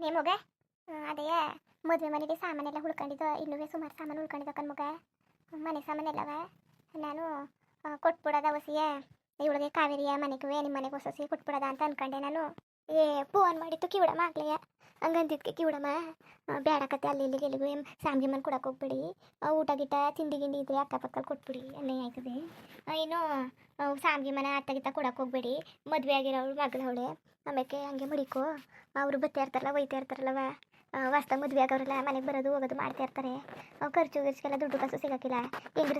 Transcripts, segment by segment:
ನೀ ಮಗ? ಅದೇ, ಮದುವೆ ಮನೆಗೆ ಸಾಮಾನೆಲ್ಲ ಉಳ್ಕೊಂಡಿದ್ದು. ಇನ್ನೂ ಸುಮಾರು ಸಾಮಾನು ಉಳ್ಕೊಂಡಿದ್ದ ಮಗ. ಮನೆ ಸಾಮಾನೆಲ್ಲವ? ನಾನು ಕೊಟ್ಬಿಡದ ಹೊಸಿಯ ಇವಳಿಗೆ ಕಾವೇರಿಯ ಮನೆಗೂ ನಿಮ್ಮ ಮನೆಗೆ ಹೊಸ ಕೊಟ್ಬಿಡೋದ ಅಂತ ಅನ್ಕೊಂಡೆ ನಾನು. ಏ ಫೋನ್ ಮಾಡಿತ್ತು ಕಿವಿಡಮ್ಮ ಆಗ್ಲಯ್ಯ ಹಂಗಂದಿದ್ಕೆ ಕಿವಿಡಮ್ಮ ಕತೆ, ಅಲ್ಲಿ ಇಲ್ಲಿಗೆ ಏನು ಸಾಂಬ್ಗೆ ಮನೆ ಕೊಡಕ್ಕೆ ಹೋಗ್ಬೇಡಿ. ಊಟ ಗಿಟ ತಿಂಡಿ ಗಿಂಡಿ ಇದ್ರೆ ಅಕ್ಕಪಕ್ಕಲ್ಲಿ ಕೊಟ್ಬಿಡಿ ಅನ್ಯಾಯ ಆಯ್ತದೆ. ಇನ್ನು ಸಾಂಬ್ಗೆ ಮನೆ ಅತ್ತ ಗಿತ್ತ ಕೊಡಕ್ಕೆ ಹೋಗ್ಬೇಡಿ. ಮದುವೆ ಆಗಿರೋಳು ಮಗಳವಳೆ ಆಮೇಲೆ ಹಂಗೆ ಮುಡಿಕೋ. ಅವರು ಬತ್ತಾ ಇರ್ತಾರಲ್ಲ, ಒಯ್ತಾ ಇರ್ತಾರಲ್ಲವ ಹೊಸ್ತ ಮದುವೆ ಆಗೋರೆಲ್ಲ ಮನೆಗೆ ಬರೋದು, ಹೋಗೋದು ಮಾಡ್ತಾ ಇರ್ತಾರೆ. ಖರ್ಚು ಗಿರ್ಚಿಗೆಲ್ಲ ದುಡ್ಡು ಕಾಸು ಸಿಗೋಕ್ಕಿಲ್ಲ.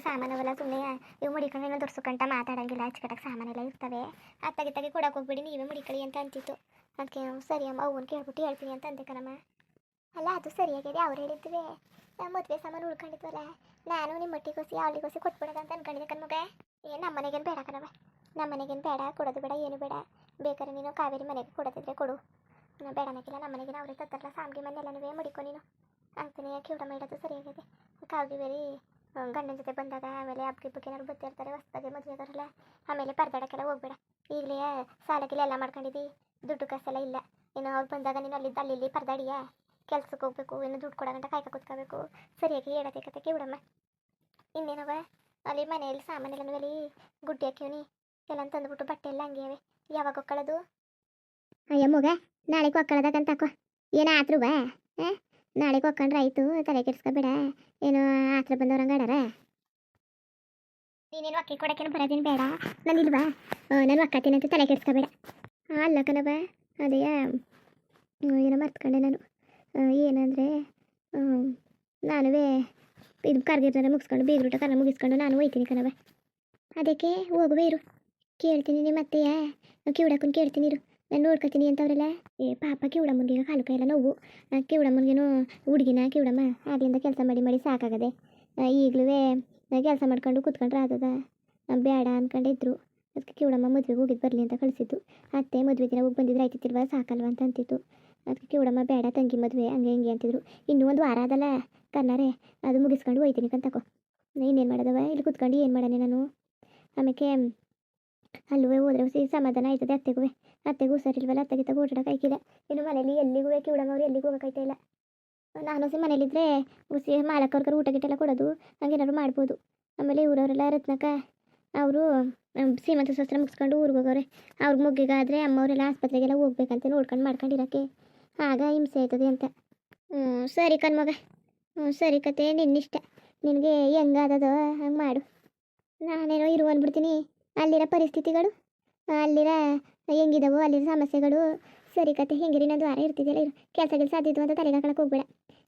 ಸಾಮಾನು ಅವೆಲ್ಲ ಸುಮ್ಮನೆ ಇವು ಮುಡಿಕೊಂಡು ಏನೋ ದೊಡ್ಸ್ಕೊಂಡ ಮಾತಾಡಂಗಿಲ್ಲ. ಅಚ್ಚಕಟ್ಟಕ್ಕೆ ಸಾಮಾನೆಲ್ಲ ಇರ್ತವೆ. ಅತ್ತಾಗಿತ್ತಾಗಿ ತಾಗೆ ಕೊಡಕ್ಕೆ ಹೋಗ್ಬೇಡಿ, ನೀವೇ ಮಡಿಕೊಳ್ಳಿ ಅಂತ ಅಂತಿತ್ತು. ಅದಕ್ಕೆ ಸರಿ ಅಮ್ಮ, ಅವ್ವನ ಕೇಳ್ಬಿಟ್ಟು ಹೇಳ್ತೀನಿ ಅಂತ ಅಂದೆ ಕಣಮ್ಮ. ಅಲ್ಲ, ಅದು ಸರಿಯಾಗಿದೆ. ಅವ್ರು ಹೇಳಿದ್ವಿ ಮದುವೆ ಸಾಮಾನು ಉಳ್ಕೊಂಡಿದ್ವಲ್ಲ. ನಾನು ನಿಮ್ಮ ಮಟ್ಟಿಗೋಸಿ ಅವಳಿಗೋಸಿ ಕೊಟ್ಬಿಡೋದ ಅಂತ ಅನ್ಕೊಂಡಿದ್ದೆ ಕಣ್ಮಗ. ಏ ನಮ್ಮ ಮನೆಗೇನು ಬೇಡ ಕಣವ ನಮ್ಮ ಮನೆಗೇನು ಬೇಡ, ಕೊಡೋದು ಬೇಡ, ಏನು ಬೇಡ. ಬೇಕಾದ್ರೆ ನೀನು ಕಾವೇರಿ ಮನೆಗೆ ಕೊಡೋದಿದ್ರೆ ಕೊಡು. ಬೇಡ ಅನ್ನಕ್ಕಿಲ್ಲ ನಮ್ಮ ಮನೆಗೆ ಅವ್ರಿಗೆ ತತ್ತರಲ್ಲ ಸಾಮ್ಗೆ ಮನೆಲ್ಲನೂ ಮಡಿಕೊ ನೀನು. ಅಂತೀನಿ ಕಿವುಡ ಮಾಡೋದು ಸರಿಯಾಗಿದೆ. ಕಾವೇರಿ ಗಂಡನ ಜೊತೆ ಬಂದಾಗ ಆಮೇಲೆ ಅಬ್ಬಿ ಬಗ್ಗೆ ಏನಾದ್ರು ಬರ್ತಿರ್ತಾರೆ ಹೊಸ್ದಾಗೆ ಮದುವೆ ಆಗೋರಲ್ಲ. ಆಮೇಲೆ ಪರದಾಡಕ್ಕೆಲ್ಲ ಹೋಗ್ಬೇಡ. ಈಗಲೇ ಸಾಲಕ್ಕೆಲ್ಲ ಎಲ್ಲ ಮಾಡ್ಕೊಂಡಿದ್ದಿ ದುಡ್ಡು ಕಾಸೆಲ್ಲ ಇಲ್ಲ. ಇನ್ನು ಅವ್ರು ಬಂದಾಗ ನೀನು ಅಲ್ಲಿದ್ದ ಅಲ್ಲಿ ಇಲ್ಲಿ ಪರದಾಡಿಯ? ಕೆಲ್ಸಕ್ಕೆ ಹೋಗ್ಬೇಕು ಇನ್ನು ದುಡ್ಡು ಕೊಡೋಗಂಟ ಕಾಯ್ಕ ಕೂತ್ಕೋಬೇಕು. ಸರಿಯಾಗಿ ಹೇಳತ್ತೆ ಕತೆ ಕಿವಿಡಮ್ಮ ಇನ್ನೇನವ ಅಲ್ಲಿ ಮನೆಯಲ್ಲಿ ಸಾಮಾನೆಲ್ಲ ಅಲ್ಲಿ ಗುಡ್ಡಿ ಹಾಕಿವ್ನಿ ಎಲ್ಲ ತಂದುಬಿಟ್ಟು ಬಟ್ಟೆ ಎಲ್ಲ ಹಂಗೆ ಅವೆ ಯಾವಾಗ ಹೊಕ್ಕಳದು ಅಯ್ಯ ಮಗ ನಾಳೆ ಹೊಕ್ಕಳದಾಗಂತ ಹಾಕೋ. ಏನೋ ಆತ್ರು ಬಾ ನಾಳೆ ಒಕ್ಕಂಡ್ರೆ ಆಯ್ತು ತಲೆ ಕೆಡ್ಸ್ಕೊಬೇಡ ಏನೋ ಆತ್ರ ಬಂದವ್ರಂಗೆ ಆಡಾರ ನೀನೇನು ಅಕ್ಕಿ ಕೊಡಕ್ಕೇನು ಬರೋದೇನು ಬೇಡ. ನಾನು ಇಲ್ವಾ ನಾನು ಒಕ್ಕತ್ತೀನಿ ಅಂತ ತಲೆ ಕೆಡ್ಸ್ಕೊಬೇಡ ಅಲ್ಲ ಕಣವ ಅದೇ ಏನೋ ಮರ್ತ್ಕೊಂಡೆ ನಾನು. ಏನಂದ್ರೆ ನಾನುವೇ ಇದು ಕರ್ಗಿರ್ತಾರ ಮುಗಿಸ್ಕೊಂಡು ಬೀಗ್ರೂಟ ಕರ ಮುಗಿಸ್ಕೊಂಡು ನಾನು ಹೋಯ್ತೀನಿ ಕಣವ ಅದಕ್ಕೆ ಹೋಗುವೆ ಇರು. ಕೇಳ್ತೀನಿ ನಿಮ್ಮ ಅತ್ತೆಯ ಕಿವಿಡಕ್ಕನ್ ಕೇಳ್ತೀನಿ ಇರು. ನಾನು ನೋಡ್ಕೊತೀನಿ ಅಂತವ್ರಲ್ಲ ಏ, ಪಾಪ ಕಿವಿಡಮ್ಮನಿಗೆ ಕಾಲು ಕೈ ನೋವು. ನೋವು ಕಿವಿಡಮ್ಮನಿಗೇನು ಹುಡುಗಿನ ಕಿವಡಮ್ಮ, ಆಗ್ಲಿಂದ ಕೆಲಸ ಮಾಡಿ ಮಾಡಿ ಸಾಕಾಗದೆ. ಈಗಲೂ ಕೆಲಸ ಮಾಡ್ಕೊಂಡು ಕೂತ್ಕೊಂಡ್ರೆ ಆತದ. ಬೇಡ ಅನ್ಕೊಂಡಿದ್ರು ಅದಕ್ಕೆ ಕೇಳಮ್ಮ ಮದುವೆಗೆ ಹೋಗಿದ್ದು ಬರಲಿ ಅಂತ ಕಳಿಸಿದ್ದು. ಅತ್ತೆ ಮದುವೆ ದಿನ ಹೋಗಿ ಬಂದಿದ್ರೆ ಆಯ್ತಿತ್ತಿಲ್ವ ಸಾಕಲ್ವ ಅಂತ ಅಂತಿತ್ತು ಅದಕ್ಕೆ ಕೇಳಮ್ಮ ಬೇಡ ತಂಗಿ ಮದುವೆ, ಹಂಗೆ ಹಿಂಗೆ ಅಂತಿದ್ರು. ಇನ್ನೂ ಒಂದು ವಾರ ಅದಲ್ಲ ಕನ್ನಾರೆ ಅದು ಮುಗಿಸ್ಕೊಂಡು ಹೋಯ್ತೀನಿ ಕಂತಕೋ ಇನ್ನೇನು ಮಾಡೋದವ? ಇಲ್ಲಿ ಕುತ್ಕೊಂಡು ಏನು ಮಾಡೋಣ ನಾನು? ಆಮೇಲೆ ಅಲ್ಲೂ ಹೋದ್ರೆ ಸಮಾಧಾನ ಆಯ್ತದೆ ಅತ್ತೆಗೂ. ಅತ್ತೆಗೂ ಹುಷಾರಿಲ್ವಲ್ಲ, ಅತ್ತೆಗೆ ತಗೋ ಓಡಾಡಕ್ಕೆ ಆಯ್ಕಿಲ್ಲ. ಇನ್ನು ಮನೇಲಿ ಎಲ್ಲಿಗೂ ಅವ್ರು, ಎಲ್ಲಿಗೂ ಹೋಗೋಕ್ಕಾಯ್ತಾ ಇಲ್ಲ. ನಾನು ಸಿ ಮನೇಲಿದ್ದರೆ ಹುಸಿ ಮಾಲಕ್ಕವ್ರಿಗೆ ಊಟ ಗೀಟ ಎಲ್ಲ ಕೊಡೋದು, ಹಂಗೇನಾದ್ರು ಮಾಡ್ಬೋದು. ಆಮೇಲೆ ಊರವರೆಲ್ಲ ರತ್ನಕ ಅವರು ಸೀಮಂತ ಶಾಸ್ತ್ರ ಮುಗಿಸ್ಕೊಂಡು ಊರಿಗೆ ಹೋಗೋರೆ ಅವ್ರಿಗೆ ಮುಗ್ಗಿಗಾದರೆ ಅಮ್ಮವರೆಲ್ಲ ಆಸ್ಪತ್ರೆಗೆಲ್ಲ ಹೋಗ್ಬೇಕಂತ ನೋಡ್ಕೊಂಡು ಮಾಡ್ಕೊಂಡಿರೋಕ್ಕೆ. ಆಗ ಹಿಂಸೆ ಆಯ್ತದೆ ಅಂತ. ಹ್ಞೂ ಸರಿ ಕಣ್ಮಗ ಹ್ಞೂ ಸರಿ ಕತೆ, ನಿನ್ನಿಷ್ಟ. ನಿನಗೆ ಹೆಂಗಾದದೋ ಹಂಗೆ ಮಾಡು. ನಾನೇನೋ ಇರು ಅಂದ್ಬಿಡ್ತೀನಿ. ಅಲ್ಲಿರೋ ಪರಿಸ್ಥಿತಿಗಳು, ಅಲ್ಲಿರ ಹೆಂಗಿದವೋ, ಅಲ್ಲಿರೋ ಸಮಸ್ಯೆಗಳು. ಸರಿ ಕತೆ, ಹೆಂಗಿರಿ ನಾನು ದ್ವಾರ ಇರ್ತಿದ್ದೆಲ್ಲ ಇರು. ಕೆಲಸ ಕೆಲಸ ಅದಿದ್ದು ಅಂತ ತಲೆಗೆ ಹಾಕೊಳಕ್ಕೆ ಹೋಗ್ಬೇಡ.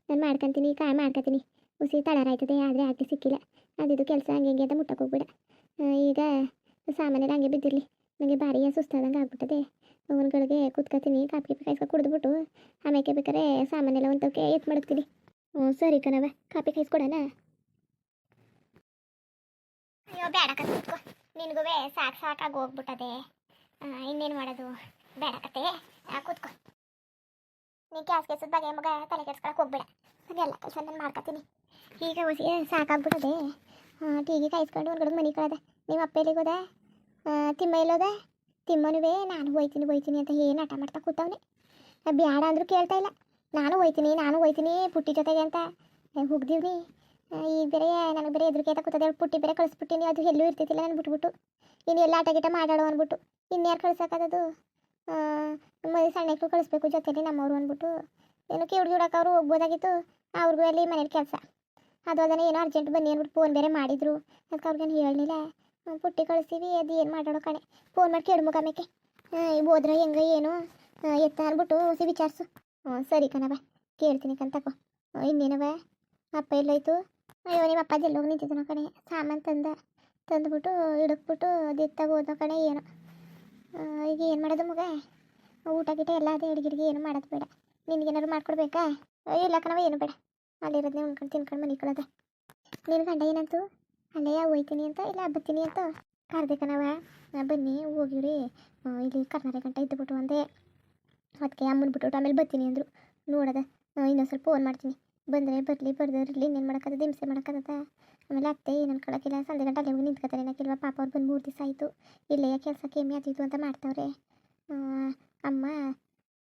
ನಾನು ಮಾಡ್ಕೊತೀನಿ ಕಾಯಿ ಮಾಡ್ಕೊತೀನಿ. ಹುಸಿ ತಡರಾಯ್ತದೆ ಆದರೆ ಆಗಲಿ ಸಿಕ್ಕಿಲ್ಲ. ಅದಿದ್ದು ಕೆಲಸ ಹಂಗೆ ಹೆಂಗೆ ಅಂತ ಮುಟ್ಟಕ್ಕೆ ಹೋಗ್ಬೇಡ. ಈಗ ಸಾಮಾನ್ಯ ಹಂಗೆ ಬಿದ್ದಿರಲಿ. ನನಗೆ ಭಾರಿ ಸುಸ್ತಾದಂಗೆ ಆಗ್ಬಿಟ್ಟದೆ. ಅವನುಗಳಿಗೆ ಕೂತ್ಕೊತೀನಿ, ಕಾಪಿ ಕಾಯಿಸ್ಕೊ ಕುಡಿದ್ಬಿಟ್ಟು ಆಮೇಲೆ ಬೇಕಾರೆ ಸಾಮಾನೆಲ್ಲ ಒಂದಕ್ಕೆ ಎತ್ ಮಾಡ್ತೀನಿ ಹ್ಞೂ, ಸರಿ ಕಣವ ಕಾಪಿ ಕಾಯಿಸ್ಕೊಡೋಣ ಅಯ್ಯೋ, ಬೇಡ ಕತ್ಕೊ ನಿನಗೂ ಸಾಕು ಸಾಕಾಗಿ ಹೋಗ್ಬಿಟ್ಟದೆ. ಇನ್ನೇನು ಮಾಡೋದು? ಬೇಡ ಕತೆ. ಕೂತ್ಕೋ. ನೀ ಗ್ಯಾಸ್ ಕೆಸದ ಬಗ್ಗೆ ಮಗ ತಲೆ ಕೆಡ್ಸ್ಕೊಳಕ್ಕೆ ಹೋಗ್ಬೇಡ. ನಾನು ಎಲ್ಲ ಕೆಲಸ ನಾನು ಮಾಡ್ಕೊತೀನಿ ಈಗ ಹೊಸಿ ಸಾಕಾಗ್ಬಿಟ್ಟದೆ. ಟೀಗೆ ಕಾಯಿಸ್ಕೊಂಡು ಒಂದು ಮನೆ ಕಳೆದೆ. ನಿಮ್ಮ ಅಪ್ಪ ಎಲ್ಲಿಗೆ ಹೋದ? ಆ, ತಿಮ್ಮ ಎಲ್ಲೋದ ತಿಮ್ಮನುವೇ ನಾನು ಹೋಯ್ತೀನಿ ಹೋಯ್ತೀನಿ ಅಂತ ಏನು ಆಟ ಮಾಡ್ತಾ ಕೂತವನೆ. ಬ್ಯಾಡ ಅಂದರೂ ಕೇಳ್ತಾ ಇಲ್ಲ. ನಾನು ಹೋಯ್ತೀನಿ ನಾನು ಹೋಯ್ತೀನಿ ಪುಟ್ಟಿ ಜೊತೆಗೆ ಅಂತ. ಹೋಗ್ದೀವ್ನಿ. ಈಗ ಬೇರೆ ನನಗೆ ಬೇರೆ ಎದುರು ಅಂತ ಕೂತದೆ. ಪುಟ್ಟಿ ಬೇರೆ ಕಳಿಸ್ಬಿಟ್ಟಿನಿ ಅದು ಎಲ್ಲೂ ಇರ್ತಿದ್ದಿಲ್ಲ ನಾನು ಬಿಟ್ಬಿಟ್ಟು. ಇನ್ನು ಎಲ್ಲ ಆಟ ಗಿಟ ಮಾಡಾಡು ಅಂದ್ಬಿಟ್ಟು ಇನ್ಯಾರು ಕಳ್ಸಕ್ಕದದು ಮದುವೆ ಸಣ್ಣಕ್ಕೂ ಕಳಿಸ್ಬೇಕು ಜೊತೆಲಿ ನಮ್ಮವ್ರು ಅಂದ್ಬಿಟ್ಟು ಏನು ಕಿವುಡ್ ಹುಡುಕ ಅವರು ಹೋಗ್ಬೋದಾಗಿತ್ತು. ಅವ್ರಿಗೂ ಅಲ್ಲಿ ಮನೇಲಿ ಕೆಲಸ. ಅದು ಅದನ್ನು ಏನೋ ಅರ್ಜೆಂಟ್ ಬನ್ನಿ ಅಂದ್ಬಿಟ್ಟು ಫೋನ್ ಬೇರೆ ಮಾಡಿದ್ರು. ಅದಕ್ಕೆ ಅವ್ರಿಗೇನು ಹೇಳಲಿಲ್ಲ. ಪುಟ್ಟಿ ಕಳಿಸ್ತೀವಿ, ಅದು ಏನು ಮಾಡೋಣ ಕಣೆ. ಫೋನ್ ಮಾಡಿ ಕೇಳು ಮುಖಾಮೇಕೆ ಹೋದ್ರೆ ಹೆಂಗೆ, ಏನು? ಎತ್ತ ಅಂದ್ಬಿಟ್ಟು ಸಿ ವಿಚಾರಿಸು. ಹ್ಞೂ ಸರಿ ಕಣವ ಕೇಳ್ತೀನಿ ಕಂತಕೋ ಇನ್ನೇನವ ಅಪ್ಪ ಎಲ್ಲೋಯ್ತು? ಅಯ್ಯೋ, ನಿಮ್ಮ ಅಪ್ಪ ಎಲ್ಲೋಗಿ ನಿಂತಿದ್ದನೋ ಕಣೆ. ಸಾಮಾನು ತಂದ, ತಂದ್ಬಿಟ್ಟು ಹಿಡಕ್ಬಿಟ್ಟು ಅದು ಎತ್ತಾಗ ಹೋದ ಕಣೆ, ಏನೋ. ಈಗ ಏನು ಮಾಡೋದು ಮಗ? ಊಟ ಗೀಟ ಎಲ್ಲ ಅದೇ ಅಡುಗೆಗೆ ಏನು ಮಾಡೋದು ಬೇಡ. ನಿನಗೇನಾದ್ರು ಮಾಡ್ಕೊಡ್ಬೇಕಾ? ಇಲ್ಲ ಕಣವ ಏನು ಬೇಡ. ಅಲ್ಲಿರೋದನ್ನೇ ಉಣ್ಕೊಂಡು ತಿನ್ಕೊಂಡು ಮನೆ ಕಳದೆ. ನಿನ್ನ ಗಂಡ ಏನಂತು? ಅಲ್ಲೇ ಹೋಯ್ತೀನಿ ಅಂತ ಇಲ್ಲ ಬತ್ತೀನಿ ಅಂತ? ಕರ್ದೆ ನಾ ಬನ್ನಿ ಹೋಗಿವ್ರಿ. ಆ, ಇಲ್ಲಿ ಕರ್ನಾಟಕ ಗಂಟ ಇದ್ದುಬಿಟ್ಟು ಅಂದೆ. ಅದಕ್ಕೆ ಅಮ್ಮನ ಬಿಟ್ಬಿಟ್ಟು ಆಮೇಲೆ ಬರ್ತೀನಿ ಅಂದರು. ನೋಡದ ಇನ್ನೊಂದು ಸ್ವಲ್ಪ ಫೋನ್ ಮಾಡ್ತೀನಿ. ಬಂದರೆ ಬರಲಿ ಬರ್ದಿರಲಿ ಇನ್ನೇನು ಮಾಡೋಕ್ಕದ ಹಿಂಸೆ ಮಾಡೋಕ್ಕದ ಆಮೇಲೆ ಅತ್ತೆ ಏನು ಕಳಕಿಲ್ಲ ಸಂಜೆ ಗಂಟೆ ಅಲ್ಲಿ ಹೋಗಿ ನಿಂತ್ಕೊತಾರೆ. ಏನಕ್ಕಿಲ್ವ ಪಾಪ ಅವ್ರು ಬಂದು ಮೂರು ದಿವಸ ಆಯಿತು. ಇಲ್ಲೇ ಕೆಲಸ ಕೆಮ್ಮಿ ಆತಿತ್ತು ಅಂತ ಮಾಡ್ತಾವ್ರೆ. ಅಮ್ಮ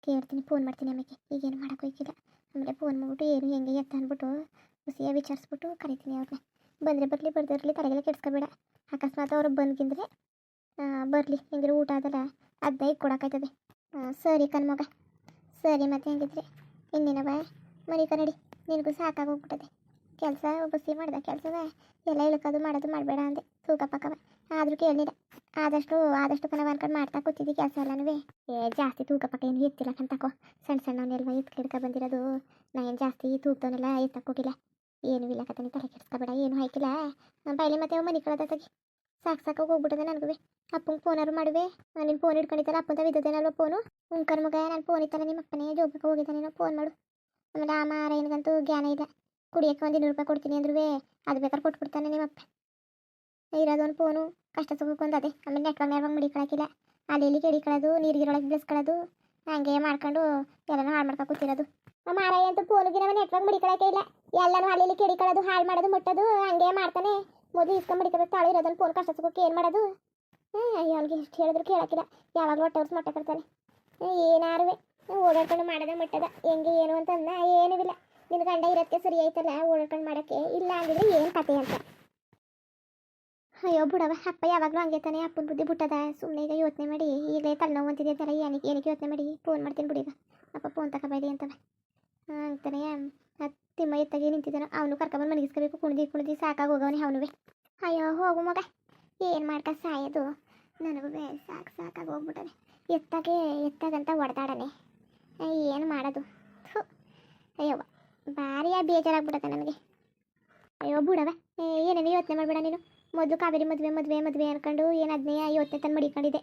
ಕೇಳ್ತೀನಿ ಫೋನ್ ಮಾಡ್ತೀನಿ ಆಮೇಲೆ ಈಗೇನು ಹೋಗಿಲ್ಲ. ಆಮೇಲೆ ಫೋನ್ ಮಾಡ್ಬಿಟ್ಟು ಏನು ಹೆಂಗೆ ಎತ್ತ ಅಂದ್ಬಿಟ್ಟು ಹುಸಿಯ ವಿಚಾರಿಸ್ಬಿಟ್ಟು ಕರಿತೀನಿ ಅವ್ರನ್ನ ಬಂದರೆ ಬರಲಿ ಬರ್ದಿರಲಿ ತಲೆಗೆಲ್ಲ ಕೆಡ್ಸ್ಕೊಬೇಡ. ಅಕಸ್ಮಾತ್ ಅವ್ರು ಬಂದ್ಗಿಂದ್ರೆ ಬರಲಿ, ಹೆಂಗಿದ್ರೆ ಊಟ ಅದಲ್ಲ ಅದನ್ನ ಕೊಡೋಕ್ಕಾಯ್ತದೆ. ಸರಿ ಕಣ್ಮಗ ಸರಿ ಮತ್ತೆ ಹೆಂಗಿದ್ರೆ? ಇನ್ನೇನವ? ಮನೆ ಕನ್ನಡಿ ನಿನಗೂ ಸಾಕಾಗೋಗ್ಬಿಟ್ಟದೆ ಕೆಲಸ ಉಬ್ಬಸಿ ಮಾಡ್ದೆ ಕೆಲಸವೇ ಎಲ್ಲ ಇಳ್ಕೋದು ಮಾಡೋದು ಮಾಡಬೇಡ ಅಂದೆ. ತೂಕ ಆದರೂ ಕೇಳಿಲ್ಲ ಆದಷ್ಟು ಆದಷ್ಟು ಪನ ಅನ್ಕೊಂಡು ಮಾಡ್ತಾ ಕೂತಿದ್ದಿ ಕೆಲಸ ಎಲ್ಲನೂ. ಏ, ಜಾಸ್ತಿ ತೂಕ ಪಕ್ಕ ಏನು ಎತ್ತಿಲ್ಲ ಕಂತಕೋ ಸಣ್ಣ ಸಣ್ಣವನ್ನೆಲ್ಲ ಎತ್ಕಿಡ್ಕ ಬಂದಿರೋದು. ನಾ ಏನು ಜಾಸ್ತಿ ತೂಕದವನ್ನೆಲ್ಲ ಎತ್ತಕ್ಕೆ ಹೋಗಿಲ್ಲ. ಏನೂ ಇಲ್ಲ ಕತನಿ ತಲೆ ಕೆಡಿಸ್ಕೊಬೇಡ, ಏನು ಹಾಕಿಲ್ಲ. ಬೈಲೆ ಮತ್ತೆ ಮನೆ ಕಳೆದ ತಗಿ. ಸಾಕು ಸಾಕಾಗಿ ಹೋಗ್ಬಿಟ್ಟದೆ ನನಗೂ ಅಪ್ಪಂಗೆ ಫೋನಾರು ಮಾಡುವೆ. ನೀನು ಫೋನ್ ಹಿಡ್ಕೊಂಡಿದ್ದಲ್ಲ ಅಪ್ಪಂತ ಬಿದ್ದದೇನಲ್ವ ಫೋನು ಉಂಕರ್ ಮಗ, ನಾನು ಫೋನ್ ಇತ್ತಲ್ಲ ನಿಮ್ಮ ಅಪ್ಪನೇ ಜೋಬಕ್ಕೆ ಹೋಗಿದ್ದಾನೆ ಫೋನ್ ಮಾಡು. ಆಮೇಲೆ ಆಮಾರ ಏನಿಗಂತೂ ಜ್ಞಾನ ಇಲ್ಲ. ಕುಡಿಯೋಕ್ಕೆ ಒಂದು ಇನ್ನೂರು ರೂಪಾಯಿ ಕೊಡ್ತೀನಿ ಅಂದ್ರೂ ಅದು ಬೇಕಾದ್ರೆ ಕೊಟ್ಬಿಡ್ತಾನೆ ನಿಮ್ಮಪ್ಪ. ಇರೋದೊಂದು ಫೋನು, ಕಷ್ಟ ಸುಖಕ್ಕೊಂದು ಅದೇ ಆಮೇಲೆ ನೆಟ್ವರ್ಕ್ ನೆಟ್ವರ್ಕ್ ಮಡಿಕೊಳಕಿಲ್ಲ ಅಲ್ಲಿ ಇಲ್ಲಿ ಕೆಡಿಕೊಳ್ಳೋದು ನೀರಿಗಿರೊಳಗೆ ಬಿಡಿಸ್ಕೊಳ್ಳೋದು ಹಂಗೆ ಮಾಡ್ಕೊಂಡು ಎಲ್ಲನೂ ಹಾಳು ಮಾಡ್ಕೊ ಕೂತಿರೋದು. ಮಾರಾಯ ಅಂತೂ ಫೋನಿಗೆ ನಮ್ಮ ನೆಟ್ವರ್ಕ್ ಮಡಿಕೊಳಕ್ಕೆ ಇಲ್ಲ. ಎಲ್ಲನೂ ಅಲ್ಲಿ ಇಲ್ಲಿ ಕೆಡಿಕೊಳ್ಳೋದು ಹಾಳು ಮಾಡೋದು, ಮುಟ್ಟೋದು, ಹಂಗೆ ಮಾಡ್ತಾನೆ. ಮೊದಲು ಇಸ್ಕೊಂಡು ಮಡಿಕೋಬೇಕು ತಾಳು ಇರೋದೊಂದು ಫೋನ್, ಕಷ್ಟ ಸುಖಕ್ಕೆ ಏನು ಮಾಡೋದು? ಹ್ಞೂ ಅವ್ನಿಗೆ ಎಷ್ಟು ಹೇಳಿದ್ರು ಕೇಳೋಕ್ಕಿಲ್ಲ. ಯಾವಾಗಲೂ ಹೊಟ್ಟೆ ಹೊರ್ಸ್ ಮೊಟ್ಟೆ ಕೊಡ್ತಾನೆ. ಏನಾರುವೆ ಓಡಾಡ್ಕೊಂಡು ಮಾಡೋದ, ಮುಟ್ಟದ, ಹೆಂಗೆ ಏನು ಅಂತಂದ ಏನೂ ಇಲ್ಲ. ನಿನ್ನ ಗಂಡ ಇರೋದಕ್ಕೆ ಸರಿ ಆಯ್ತಲ್ಲ, ಓಡಾಡ್ಕೊಂಡು ಮಾಡೋಕ್ಕೆ. ಇಲ್ಲ ಅಂದಿದ್ರೆ ಏನು ಕತೆ ಅಂತ. ಅಯ್ಯೋ ಬಿಡವ, ಅಪ್ಪ ಯಾವಾಗಲೂ ಹಂಗೆ ತಾನೆ, ಅಪ್ಪನ ಬುದ್ಧಿ ಬಿಟ್ಟದ. ಸುಮ್ಮನೆ ಈಗ ಯೋಚನೆ ಮಾಡಿ, ಈಗಲೇ ತಲೆನೋವು ಅಂತಿದೆ ಅಂತಾರ ಏನಕ್ಕೆ ಏನಕ್ಕೆ ಯೋಚನೆ ಮಾಡಿ? ಫೋನ್ ಮಾಡ್ತೀನಿ ಬಿಡಿ ಈಗ. ಅಪ್ಪ ಫೋನ್ ತಗೋಬೇಡಿ ಅಂತವ. ಅಂತಾನೆ ತಿಮ್ಮ ಎತ್ತಾಗಿ ನಿಂತಿದ್ದಾನೆ. ಅವನು ಕರ್ಕೊಂಬಂದು ಮನಗಿಸ್ಕೋಬೇಕು ಕುಣ್ದು ಕುಣ್ದು ಸಾಕಾಗಿ ಹೋಗವನೇ ಅವನುವೆ. ಅಯ್ಯೋ, ಹೋಗು ಮಗ. ಏನು ಮಾಡ್ಕ ಸಾಯೋದು? ನನಗೂ ಸಾಕು, ಸಾಕಾಗಿ ಹೋಗ್ಬಿಟ್ಟನೆ ಎತ್ತಾಗೆ, ಎತ್ತಾಗಂತ ಹೊಡೆದಾಡನೆ ಏನು ಮಾಡೋದು? ಥು. ಅಯ್ಯೋ ಭಾರಿ ಬೇಜಾರಾಗ್ಬಿಡತ್ತೆ ನನಗೆ. ಅಯ್ಯೋ, ಬಿಡವ. ಏನೇನು ಯೋಚನೆ ಮಾಡಬೇಡ ನೀನು. ಮೊದಲು ಕಾವೇರಿ ಮದುವೆ ಮದುವೆ ಮದುವೆ ಅನ್ಕೊಂಡು ಏನು ಅದನ್ನೇ ಯೋಚನೆ ತಂದು ಮಡಿಕೊಂಡಿದ್ದೆ.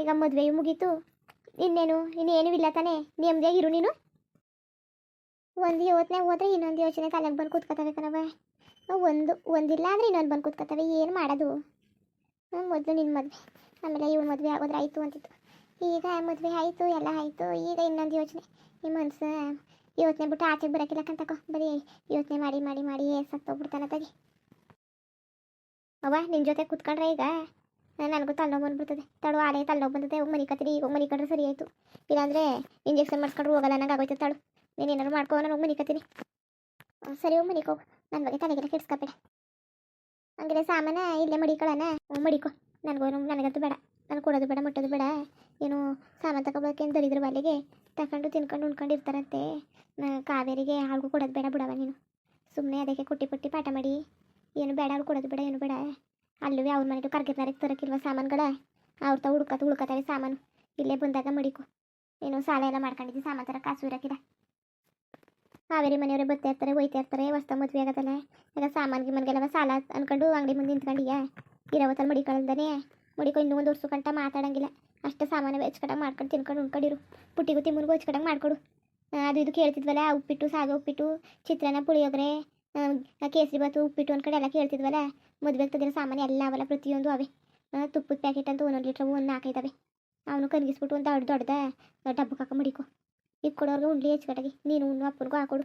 ಈಗ ಮದುವೆಯು ಮುಗೀತು. ಇನ್ನೇನು ಇನ್ನೇನು ಇಲ್ಲ ತಾನೆ. ನೆಮ್ಮದಿಯಾಗಿ ಇರು ನೀನು? ಒಂದು ಯೋಚನೆ ಹೋದ್ರೆ ಇನ್ನೊಂದು ಯೋಚನೆ ತಲೆಗೆ ಬಂದು ಕೂತ್ಕೋತವೆ ಕಣವ ಒಂದು, ಒಂದಿಲ್ಲ ಅಂದರೆ ಇನ್ನೊಂದು ಬಂದು ಕೂತ್ಕೋತವೆ. ಏನು ಮಾಡೋದು? ಮೊದಲು ನಿನ್ನ ಮದುವೆ. ಆಮೇಲೆ ಇವಳು ಮದುವೆ ಆಗೋದ್ರೆ ಆಯಿತು ಅಂತಿತ್ತು. ಈಗ ಮದುವೆ ಆಯಿತು, ಎಲ್ಲ ಆಯಿತು. ಈಗ ಇನ್ನೊಂದು ಯೋಚನೆ. ನಿಮ್ಮ ಮನಸ್ಸು ಯೋಚನೆ ಬಿಟ್ಟು ಆಚೆಗೆ ಬರೋಕ್ಕಿಲ್ಲ ಕಂತಕೋ ಬರೀ ಯೋಚನೆ ಮಾಡಿ ಮಾಡಿ ಮಾಡಿ ಸತ್ತೋಗ್ಬಿಡ್ತಾನ ತಗಿ ಅವ್ವ ನಿನ್ನ ಜೊತೆ ಕೂತ್ಕೊಂಡ್ರೆ ಈಗ ನನಗೂ ತಲೆನೋವು ಬಂದ್ಬಿಡ್ತದೆ. ತಡು ಆಲೆ ತಲೆನೋವು ಬಂದದೆ, ಹೋಗಿ ಮನೆ ಈಗ ಹೋಗಿ ಮನೆ ಕಂಡ್ರೆ ಸರಿ ಆಯಿತು. ಇಲ್ಲಾಂದರೆ ಇಂಜೆಕ್ಷನ್ ಮಾಡಿಸ್ಕೊಂಡ್ರು ಹೋಗಲ್ಲ, ನಂಗೆ ಆಗೋಯ್ತು ತಾಳು ನೀನು ಏನಾರು ಮಾಡ್ಕೋ, ನಾನು ಹೋಗಿ ಮನೆ ಸರಿ, ಹೋಗಿ ಮನೆಗೆ ಹೋಗು. ನನ್ನ ಬಗ್ಗೆ ತಲೆಗೆಲ್ಲ ಕೆಡ್ಸ್ಕೊಬೇಡ ಹಂಗಿದ್ರೆ ಸಾಮಾನ ಇಲ್ಲೇ ಮಡಿಕೊಳ್ಳೋಣ? ಮಡಿಕೋ. ನನಗೂ ನನಗಂತೂ ಬೇಡ. ನಾನು ಕೊಡೋದು ಬೇಡ, ಮುಟ್ಟೋದು ಬೇಡ. ಏನು ಸಾಮಾನು ತಗೊಳಕ್ಕೇನು ದರಿದ್ರ ಬಾಲಿಗೆ ತಗೊಂಡು ತಿನ್ಕೊಂಡು ಉಣ್ಕೊಂಡು ಇರ್ತಾರಂತೆ ನಾ ಕಾವೇರಿಗೆ ಹಾಳ್ಗೂ ಕೊಡೋದು ಬೇಡ ಬಿಡವ ನೀನು. ಸುಮ್ಮನೆ ಅದಕ್ಕೆ ಕುಟ್ಟಿ ಪುಟ್ಟಿ ಪಾಠ ಮಾಡಿ. ಏನು ಬೇಡ ಅವ್ರು ಕೊಡೋದು ಬೇಡ, ಏನು ಬೇಡ. ಅಲ್ಲೂ ಅವ್ರ ಮನೆಗೆ ಕರ್ಗಿರ್ತಾರೆ ತರಕ್ಕಿಲ್ವ ಸಾಮಾನುಗಳ? ಅವ್ರ ತ ಹುಡ್ಕತ ಹುಡ್ಕೋತಾರೆ ಸಾಮಾನು. ಇಲ್ಲೇ ಬಂದಾಗ ಮಡಿಕು. ಏನು ಸಾಲ ಎಲ್ಲ ಮಾಡ್ಕೊಂಡಿದ್ದಿ, ಸಾಮಾನು ಥರ ಕಾಸು ಇರೋಕ್ಕಿಲ್ಲ ಕಾವೇರಿ ಮನೆಯವರೇ ಬರ್ತಾ ಇರ್ತಾರೆ ಒಯ್ತಾ ಇರ್ತಾರೆ, ಹೊಸ್ತ ಮದುವೆ ಆಗೋದಲ್ಲ ಈಗ ಸಾಮಾನು ಮನೆಗೆಲ್ಲ ಸಾಲ ಅನ್ಕೊಂಡು ಅಂಗಡಿ ಮುಂದೆ ನಿಂತ್ಕೊಂಡಿಯಾ? ಇರೋವತ್ತಲ್ಲಿ ಮಡಿಕೊಳ್ಳಲ್ದಾನೆ ಮಡಿಕೊ, ಇನ್ನೂ ಒಂದು ವರ್ಷ ಕಂಟ ಮಾತಾಡಂಗಿಲ್ಲ. ಅಷ್ಟು ಸಾಮಾನು ಹೆಚ್ಕಟ್ಟಂಗೆ ಮಾಡ್ಕೊಂಡು ತಿನ್ಕೊಂಡು ಉಣ್ಕೊಂಡಿರು. ಪುಟ್ಟಿಗೂ ತಿಮ್ಮನಿಗೂ ಹೆಚ್ಕಟ್ಟಂಗೆ ಮಾಡಿಕೊಡು. ಅದು ಇದು ಕೇಳ್ತಿದ್ವಲ್ಲ, ಉಪ್ಪಿಟ್ಟು, ಸಾಗ ಉಪ್ಪಿಟ್ಟು, ಚಿತ್ರಾನ್ನ, ಪುಳಿಯೋಗರೆ ಕೇಸರಿ ಬಾತು, ಉಪ್ಪಿಟ್ಟು ಅನ್ಕೊಂಡು ಎಲ್ಲ ಕೇಳ್ತಿದ್ವಲ್ಲ, ಮದುವೆಗೆ ತೆಗೆದ ಸಾಮಾನು ಎಲ್ಲ ಅವಲ್ಲ, ಪ್ರತಿಯೊಂದು ಅವೆ. ತುಪ್ಪದ ಪ್ಯಾಕೆಟ್ ಅಂತ ಒಂದೊಂದು ಲೀಟ್ರ್ ಒಂದು ನಾಲ್ಕೈದವೆ ಅವನು ಕನ್ಗಿಸ್ಬಿಟ್ಟು ಒಂದು ದೊಡ್ಡ ದೊಡ್ಡದ ಡಬ್ಬಕ್ಕೆ ಹಾಕೋ, ಮಡಿಕೊ. ಈಗ ಕೊಡೋರ್ಗೆ ಉಂಡ್ಲಿ ಹೆಚ್ಚುಕಟ್ಟಾಗಿ ನೀನು ಉಣ್ಣು, ಅಪ್ಪನಿಗೂ ಹಾಕೊಡು.